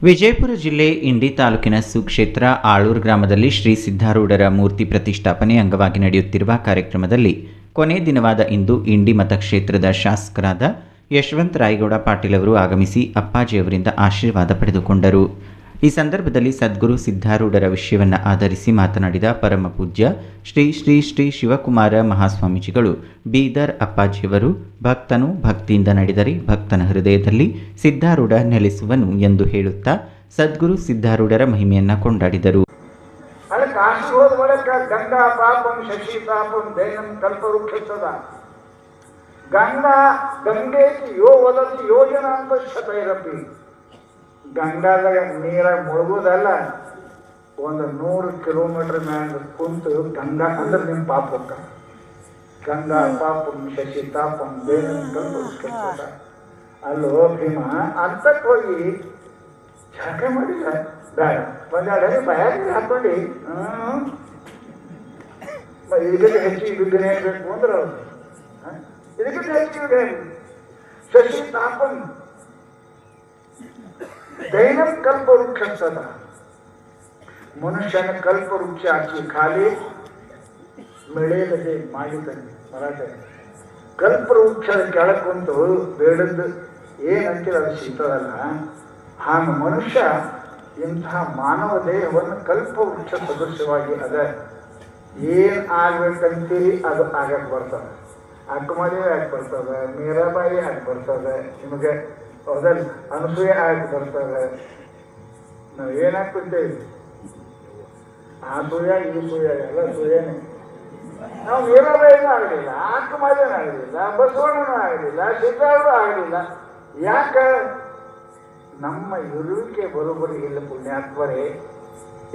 ವಿಜಯಪುರ ಜಿಲ್ಲೆ ಇಂಡಿ ತಾಲೂಕಿನ ಸುಕ್ಷೇತ್ರ ಆಳೂರು ಗ್ರಾಮದಲ್ಲಿ ಶ್ರೀ ಸಿದ್ಧಾರೂಢರ ಮೂರ್ತಿ ಪ್ರತಿಷ್ಠಾಪನೆ ಅಂಗವಾಗಿ ನಡೆಯುತ್ತಿರುವ ಕಾರ್ಯಕ್ರಮದಲ್ಲಿ ಕೊನೆ ದಿನವಾದ ಇಂದು ಇಂಡಿ ಮತಕ್ಷೇತ್ರದ ಶಾಸಕರಾದ ಯಶವಂತ ರಾಯಗೌಡ ಪಾಟೀಲ್ ಅವರು ಆಗಮಿಸಿ ಅಪ್ಪಾಜಿಯವರಿಂದ ಆಶೀರ್ವಾದ ಪಡೆದುಕೊಂಡರು. ಈ ಸಂದರ್ಭದಲ್ಲಿ ಸದ್ಗುರು ಸಿದ್ಧಾರೂಢರ ವಿಷಯವನ್ನು ಆಧರಿಸಿ ಮಾತನಾಡಿದ ಪರಮ ಪೂಜ್ಯ ಶ್ರೀ ಶ್ರೀ ಶ್ರೀ ಶಿವಕುಮಾರ ಮಹಾಸ್ವಾಮೀಜಿಗಳು ಬೀದರ್ ಅಪ್ಪಾಜಿಯವರು ಭಕ್ತನು ಭಕ್ತಿಯಿಂದ ನಡೆದರೆ ಭಕ್ತನ ಹೃದಯದಲ್ಲಿ ಸಿದ್ಧಾರೂಢ ನೆಲೆಸುವನು ಎಂದು ಹೇಳುತ್ತಾ ಸದ್ಗುರು ಸಿದ್ಧಾರೂಢರ ಮಹಿಮೆಯನ್ನು ಕೊಂಡಾಡಿದರು. ಗಂಗಾ ಯೋ ವದತಿ ಗಂಗಾದಾಗ ನೀರಾಗ ಮುಳುಗೋದಲ್ಲ, ಒಂದು ನೂರು ಕಿಲೋಮೀಟರ್ ಮ್ಯಾಗ ಕುಂತು ಗಂಗಾ ಅಂದ್ರೆ ನಿಮ್ಮ ಪಾಪ ಹೋಗ್ತ ಗಂಗಾ ಪಾಪಂ ಶಶಿ ತಾಪಂ ದೈನಂ ಕಲ್ಪವೃಕ್ಷದ ಅಲ್ಲೋ ಭೀಮ ಅಂತಕ್ಕೆ ಹೋಗಿ ಜಳಕ ಮಾಡಿಲ್ಲ ಬೇಡ ಒಂದೆರಡು ಭಯ ಹಾಕೊಂಡು. ಇದಕ್ಕೆ ಹೆಚ್ಚು ವಿಘ್ನೆ ಬೇಕು ಅಂದ್ರೆ ಅವ್ರು. ಹ? ಇದಕ್ಕಿಂತ ಹೆಚ್ಚು ವಿಘ್ನೆ ಶಶಿ ತಾಪಂ. ದೈನಂ ಕಲ್ಪ ಮನುಷ್ಯನ ಕಲ್ಪ ವೃಕ್ಷ ಹಾಕಿ ಖಾಲಿ ಮೆಳೆಯಲದೆ ಮಾಡಿದ್ದಾನೆ ಮರಾಠ ಕಲ್ಪ ವೃಕ್ಷದ ಕೆಳಗೆ ಕುಂತು ಬೇಡದ್ದು ಏನಂತೀರ ಅದು ಸಿಗ್ತದಲ್ಲ ಹಾಗೆ ಮನುಷ್ಯ ಇಂತಹ ಮಾನವ ದೇಹವನ್ನು ಕಲ್ಪ ವೃಕ್ಷ ಸದೃಶವಾಗಿ ಅದ. ಏನು ಆಗ್ಬೇಕಂತೀರಿ? ಅದು ಆಗಕ್ಕೆ ಬರ್ತದೆ. ಅಕ್ಕಮದಿ ಯಾಕೆ ಬರ್ತದೆ, ಮೀರಾಬಾಯಿ ಯಾಕೆ ಬರ್ತದೆ ನಿಮಗೆ. ಹೌದಲ್ಲ? ಅನುಭವ ಆಗಿ ಬರ್ತಾರೆ ನಾವು ಆ ಸೂಯ ಈ ಸೂಯ ಎಲ್ಲ ಸೂಯನೇ ನಾವು ಮೀರಾಬಾಯಿನೂ ಆಗಲಿಲ್ಲ ಅಕ್ಕಮದಿನೂ ಆಗಲಿಲ್ಲ, ಬಸವಣ್ಣನೂ ಆಗಲಿಲ್ಲ ಸಿದ್ದಾರು ಆಗಲಿಲ್ಲ. ಯಾಕೆ? ನಮ್ಮ ಇರುವಿಕೆ ಬರೋಬ್ಬರಿ ಇಲ್ಲ ಪುಣ್ಯಾತ್ಮರೇ.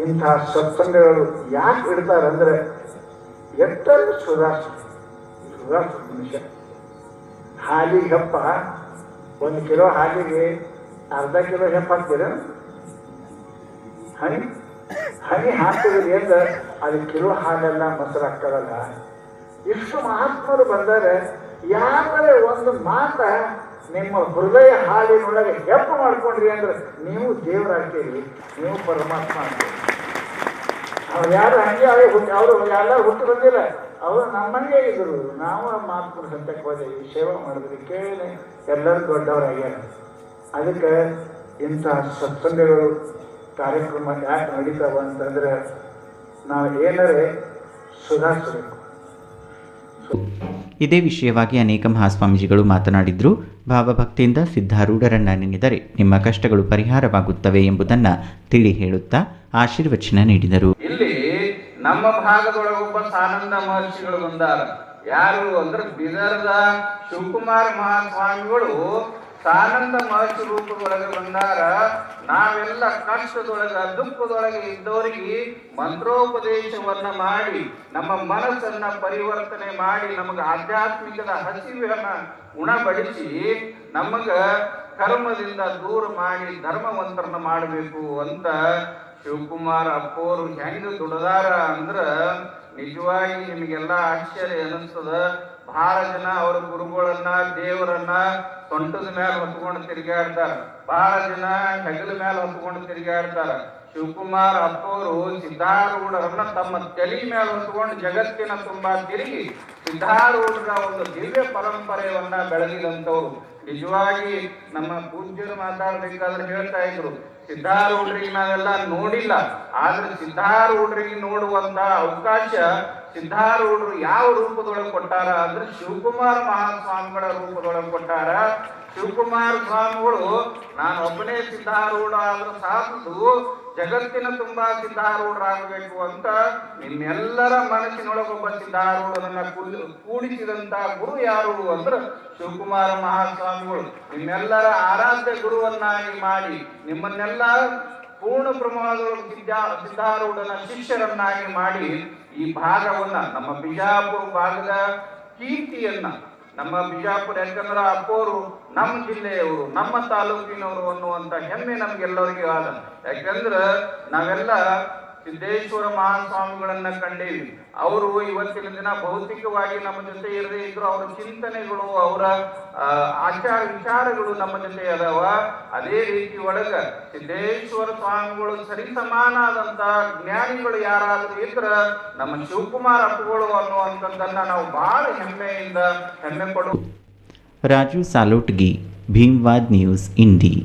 ಇಂಥ ಸತ್ಸಂಗಗಳು ಯಾಕೆ ಇಡ್ತಾರೆ ಅಂದ್ರೆ ಎಷ್ಟರು ಸುಧಾರ್ಸ ಸುಧಾರ್ಸ ಮನುಷ್ಯ. ಹಾಲಿಗಪ್ಪ ಒಂದು ಕಿಲೋ ಹಾಲಿಗೆ ಅರ್ಧ ಕಿಲೋ ಹೆಂಪ್ ಹಾಕ್ತೀರ ಹನಿ ಹನಿ ಹಾಕ್ತಿದ್ರಿ ಅಂದ್ರೆ ಅದು ಕಿಲೋ ಹಾಲೆಲ್ಲ ಮೊಸರು ಹಾಕ್ತಾರಲ್ಲ. ಇಷ್ಟು ಮಹಾತ್ಮರು ಬಂದರೆ ಯಾಕಂದ್ರೆ ಒಂದು ಮಾತ ನಿಮ್ಮ ಹೃದಯ ಹಾಲಿನೊಳಗೆ ಹೆಪ್ಪ ಮಾಡ್ಕೊಂಡ್ರಿ ಅಂದ್ರೆ ನೀವು ದೇವರಾಗ್ತೀರಿ ನೀವು ಪರಮಾತ್ಮ ಆಗ್ತೀರಿ ಅವ್ರು ಯಾರು ಹಂಗೆ ಅವ್ರು ಯಾರು ಹುಟ್ಟು ಬಂದಿಲ್ಲ. ಅವರು ನಮ್ಮನೆಗೆ ಇದ್ರು ನಾವು ಮಹಾತ್ಮರ ಸತ್ಯಕ್ಕೆ ಹೋದೇವಿ ಸೇವೆ ಮಾಡಿದ್ವಿ ಕೇಳಿ ಎಲ್ಲರೂ ದೊಡ್ಡವರಾಗ್ಯಾರ. ಅದಕ್ಕೆ ಇಂಥ ಸತ್ಸಂಗಗಳು ಕಾರ್ಯಕ್ರಮ ಯಾಕೆ ನಡೀತಾವ ಅಂತಂದ್ರೆ ನಾವು ಏನಾರೇ ಸುಧಾರಿಸಬೇಕು. ಇದೇ ವಿಷಯವಾಗಿ ಅನೇಕ ಮಹಾಸ್ವಾಮೀಜಿಗಳು ಮಾತನಾಡಿದ್ರು. ಭಾವಭಕ್ತಿಯಿಂದ ಸಿದ್ಧಾರೂಢರನ್ನ ನೆನೆದರೆ ನಿಮ್ಮ ಕಷ್ಟಗಳು ಪರಿಹಾರವಾಗುತ್ತವೆ ಎಂಬುದನ್ನು ತಿಳಿ ಹೇಳುತ್ತಾ ಆಶೀರ್ವಚನ ನೀಡಿದರು. ಇಲ್ಲಿ ನಮ್ಮ ಭಾಗದೊಳಗೊಬ್ಬ ಸಾನಂದ ಮಹರ್ಷಿಗಳು ಬಂದಾರ. ಯಾರು ಅಂದ್ರೆ ಬಿದರ್ದ ಶಿವಕುಮಾರ ಮಹಾಸ್ವಾಮಿಗಳು ಸಾನಂದ ಮಹರ್ಷಿ ರೂಪದೊಳಗೆ ಬಂದಾರ. ನಾವೆಲ್ಲ ಕಷ್ಟದೊಳಗ ದುಃಖದೊಳಗೆ ಇದ್ದವರಿಗೆ ಮಂತ್ರೋಪದೇಶವನ್ನ ಮಾಡಿ, ನಮ್ಮ ಮನಸ್ಸನ್ನ ಪರಿವರ್ತನೆ ಮಾಡಿ, ನಮಗೆ ಆಧ್ಯಾತ್ಮಿಕದ ಹಸಿವನ್ನ ಉಣಬಡಿಸಿ, ನಮಗ ಕರ್ಮದಿಂದ ದೂರ ಮಾಡಿ, ಧರ್ಮವಂತರನ್ನ ಮಾಡಬೇಕು ಅಂತ ಶಿವಕುಮಾರ್ ಅಪ್ಪೋರು ಹೆಂಗ್ ದುಡದಾರ ಅಂದ್ರ ನಿಜವಾಗಿ ನಿಮಗೆಲ್ಲ ಆಶ್ಚರ್ಯ ಅನಿಸ್ತದ ಬಹಳ ಜನ ಅವ್ರ ಗುರುಗಳನ್ನ, ದೇವರನ್ನ ಸೊಂಟದ ಮೇಲೆ ಹೊತ್ಕೊಂಡು ತಿರುಗಾಡ್ತಾರ ಬಹಳ ಜನ ಹೆಗಲ ಮೇಲೆ ಹೊತ್ಕೊಂಡು ತಿರುಗಾಡ್ತಾರ ಶಿವಕುಮಾರ್ ಅಪ್ಪವರು ಸಿದ್ಧಾರೂಢರನ್ನ ತಮ್ಮ ತಲೆ ಮೇಲೆ ಹೊತ್ಕೊಂಡು ಜಗತ್ತಿನ ತುಂಬಾ ತಿರುಗಿ ಸಿದ್ಧಾರೂಢರ ಒಂದು ದಿವ್ಯ ಪರಂಪರೆಯನ್ನ ಬೆಳೆದಿದಂತವ್ರು ನಿಜವಾಗಿ ನಮ್ಮ ಪೂಜ್ಯರು ಮಾತಾಡ್ಬೇಕಾದ್ರೆ ಹೇಳ್ತಾ ಇದ್ರು, ಸಿದ್ಧಾರೂಢರಿಗೆ ನಾವೆಲ್ಲ ನೋಡಿಲ್ಲ, ಆದ್ರೆ ಸಿದ್ಧಾರೂಢರಿಗೆ ನೋಡುವಂತ ಅವಕಾಶ ಸಿದ್ಧಾರೂಢರು ಯಾವ ರೂಪದೊಳಗೆ ಕೊಟ್ಟಾರ ಅಂದ್ರೆ ಶಿವಕುಮಾರ್ ಮಹಾಸ್ವಾಮಿಗಳ ರೂಪದೊಳಗೆ ಕೊಟ್ಟಾರ. ಶಿವಕುಮಾರ ಸ್ವಾಮಿಗಳು, ನಾನು ಒಬ್ಬನೇ ಸಿದ್ಧಾರೂಢ ಆದ್ರೂ ಸಾಕು. ಜಗತ್ತಿನ ತುಂಬಾ ಸಿದ್ಧಾರೂಢರಾಗಬೇಕು ಅಂತ ನಿಮ್ಮೆಲ್ಲರ ಮನಸ್ಸಿನೊಳಗೊಬ್ಬ ಸಿದ್ಧಾರೂಢರನ್ನ ಕೂಡಿ- ಕೂಡಿಸಿದಂತ ಗುರು ಯಾರು ಅಂದ್ರೆ ಶಿವಕುಮಾರ ಮಹಾಸ್ವಾಮಿಗಳು. ನಿಮ್ಮೆಲ್ಲರ ಆರಾಧ್ಯ ಗುರುವನ್ನಾಗಿ ಮಾಡಿ, ನಿಮ್ಮನ್ನೆಲ್ಲ ಪೂರ್ಣ ಪ್ರಮಾಣದೊಳಗೆ ಸಿದ್ಧಾ ಸಿದ್ಧಾರೂಢನ ಶಿಷ್ಯರನ್ನಾಗಿ ಮಾಡಿ, ಈ ಭಾಗವನ್ನ ನಮ್ಮ ಬಿಜಾಪುರ ಭಾಗದ ಕೀರ್ತಿಯನ್ನ ನಮ್ಮ ಬಿಜಾಪುರ ಯಾಕಂದ್ರೆ ಅಪ್ಪೋರು ನಮ್ಮ ಜಿಲ್ಲೆಯವರು ನಮ್ಮ ತಾಲೂಕಿನವರು ಅನ್ನುವಂತ ಹೆಮ್ಮೆ ನಮ್ಗೆಲ್ಲರಿಗೂ ಆದ ಯಾಕಂದ್ರೆ ನಾವೆಲ್ಲ ಸಿದ್ದೇಶ್ವರ ಮಹಾಸ್ವಾಮಿಗಳನ್ನ ಕಂಡೇವಿ. ಅವರು ಇವತ್ತಿನ ದಿನ ಭೌತಿಕವಾಗಿ ನಮ್ಮ ಜೊತೆ ಇರದೇ ಇದ್ರು, ಅವರ ಚಿಂತನೆಗಳು, ಅವರ ಆಚಾರ ವಿಚಾರಗಳು ನಮ್ಮ ಜೊತೆ ಅದಾವ. ಅದೇ ರೀತಿ ಒಳಗ ಸಿದ್ದೇಶ್ವರ ಸ್ವಾಮಿಗಳು ಸರಿ ಸಮಾನಾದಂತ ಜ್ಞಾನಿಗಳು ಯಾರಾದ್ರೂ ಇದ್ರ ನಮ್ಮ ಶಿವಕುಮಾರ್ ಅಪ್ಪಗಳು ಅನ್ನುವಂಥದ್ದನ್ನ ನಾವು ಬಹಳ ಹೆಮ್ಮೆಯಿಂದ ಹೆಮ್ಮೆ ಪಡುವ ರಾಜು ಸಾಲೋಟ್ಗಿ, ಭೀಮ್ವಾದ್ ನ್ಯೂಸ್ ಇಂಡಿ